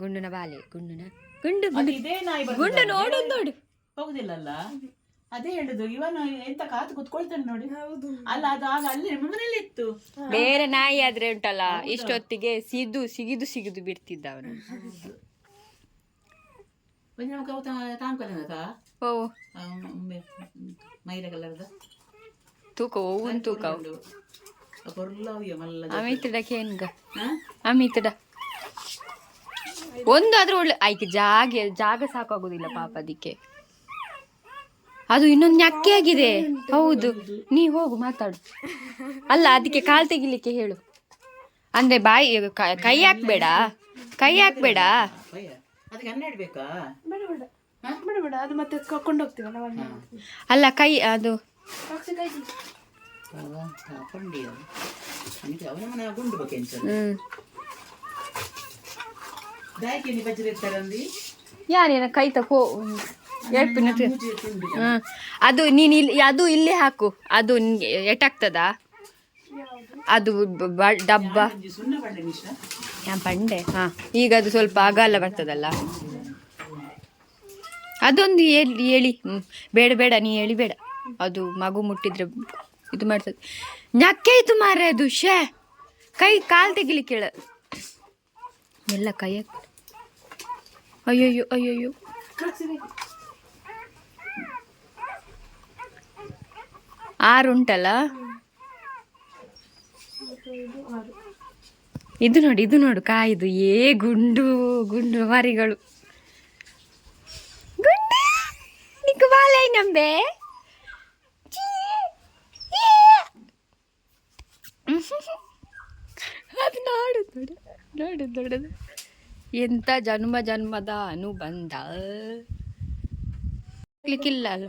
ಗುಂಡುನ ಬಾಲೆ. ಗುಂಡುನ? ಗುಂಡು ಗುಂಡು ಗುಂಡು ನೋಡು. ನೋಡು ಹೋಗುದಿಲ್ಲಲ್ಲ? ಅದೇ ಹೇಳುದು. ಇವನು ಎಂತ ಕಾತು ಕುತ್ಕೊಳ್ತಾನೆ ನೋಡಿ. ಅಲ್ಲ ಅದು ಆಗ ಅಲ್ಲಿ ನಿಮ್ಮ ಮನೇಲಿ ಇತ್ತು. ಬೇರೆ ನಾಯಿ ಆದ್ರೆ ಉಂಟಲ್ಲ ಇಷ್ಟೊತ್ತಿಗೆ ಸಿದ್ದು ಸಿಗಿದು ಸಿಗಿದು ಬಿಡ್ತಿದ್ದ ಅವನು. ಒಂದು ಓ. ತೂಕ ಓವನ್ ತೂಕ. பொருளாவியம் அல்லது ಅಮಿತಡ ಕೇನ್ಗ ಹಾ ಒಂದು ಆದ್ರೂ ಒಳ್ಳೆ ಆಯ್ಕೆ ಜಾಗ ಜಾಗ ಸಾಕಾಗೋದಿಲ್ಲ ಪಾಪ ಅದಕ್ಕೆ. ಅದು ಇನ್ನೊಂದು ನಕ್ಕೆ ಆಗಿದೆ. ಹೌದು. ನೀ ಹೋಗು ಮಾತಾಡು. ಅಲ್ಲ ಅದಕ್ಕೆ ಕಾಲು ತೆಗಿಲಿಕ್ಕೆ ಹೇಳು. ಅಂದ್ರೆ ಬಾಯಿ ಕ- ಕೈ ಹಾಕ್ಬೇಡ. ಕೈ ಹಾಕ್ಬೇಡ. ಅಲ್ಲ ಕೈ ಅದು ಹ್ಮ್. ಯಾರೇನ ಕೈ ತಕೋ ಎಳ್ಪಿನ ಅದು ನೀನು ಇಲ್ಲಿ ಅದು ಇಲ್ಲಿ ಹಾಕು. ಅದು ಎಟಾಗ್ತದಾ ಅದು ಡಬ್ಬ. ಬಂಡೆ ನಿಶ? ಯಾ ಬಂಡೆ. ಹಾ ಈಗ ಅದು ಸ್ವಲ್ಪ ಅಗಲ ಬರ್ತದಲ್ಲ. ಅದೊಂದು ಹೇಳಿ ಹೇಳಿ. ಬೇಡ ಬೇಡ ನೀ ಹೇಳಿ ಬೇಡ ಅದು ಮಗು ಮುಟ್ಟಿದ್ರೆ ಇದು ಮಾಡ್ತದೆ. ನಕ್ಕೆ ಇದು ಮಾರ್ರೆ ಅದು ಶೇ ಕೈ ಕಾಲು ತೆಗಿಲಿಕ್ಕೆ ಹೇಳ. ಎಲ್ಲ ಕೈ ಹಾಕ್ಬಿಡು. ಸಾಕ್ಷಿ ಕೈ ಆರು ಉಂಟಲ್ಲ? ಇದು ನೋಡಿ, ಇದು ನೋಡು, ಕಾಯ್ದು. ಏ, ಗುಂಡು ಗುಂಡು ಮರಿಗಳು. ಗುಂಡು! ನಿಕ್ಕು ಬಾಲೈ ನಂಬೆ. ಅದು ನೋಡು ನೋಡು. ಎಂತ ಜನ್ಮ ಜನ್ಮದ ಅನುಬಂಧ? ಹಾಕ್ಲಿಕ್ಕಿಲ್ಲ ಅಲ್ಲ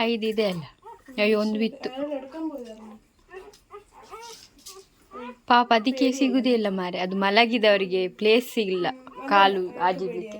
ಐದಿದೆ ಅಲ್ಲ. ಅಯ್ಯೋ, ಒಂದು ಬಿತ್ತು. ಪಾಪ, ಅದಕ್ಕೆ ಸಿಗುದೇ ಇಲ್ಲ ಮಾರೆ. ಅದು ಮಲಗಿದವರಿಗೆ ಪ್ಲೇಸ್ ಸಿಗಲ್ಲ. ಕಾಲು ಆಜಿಡ್ಲಿಕ್ಕೆ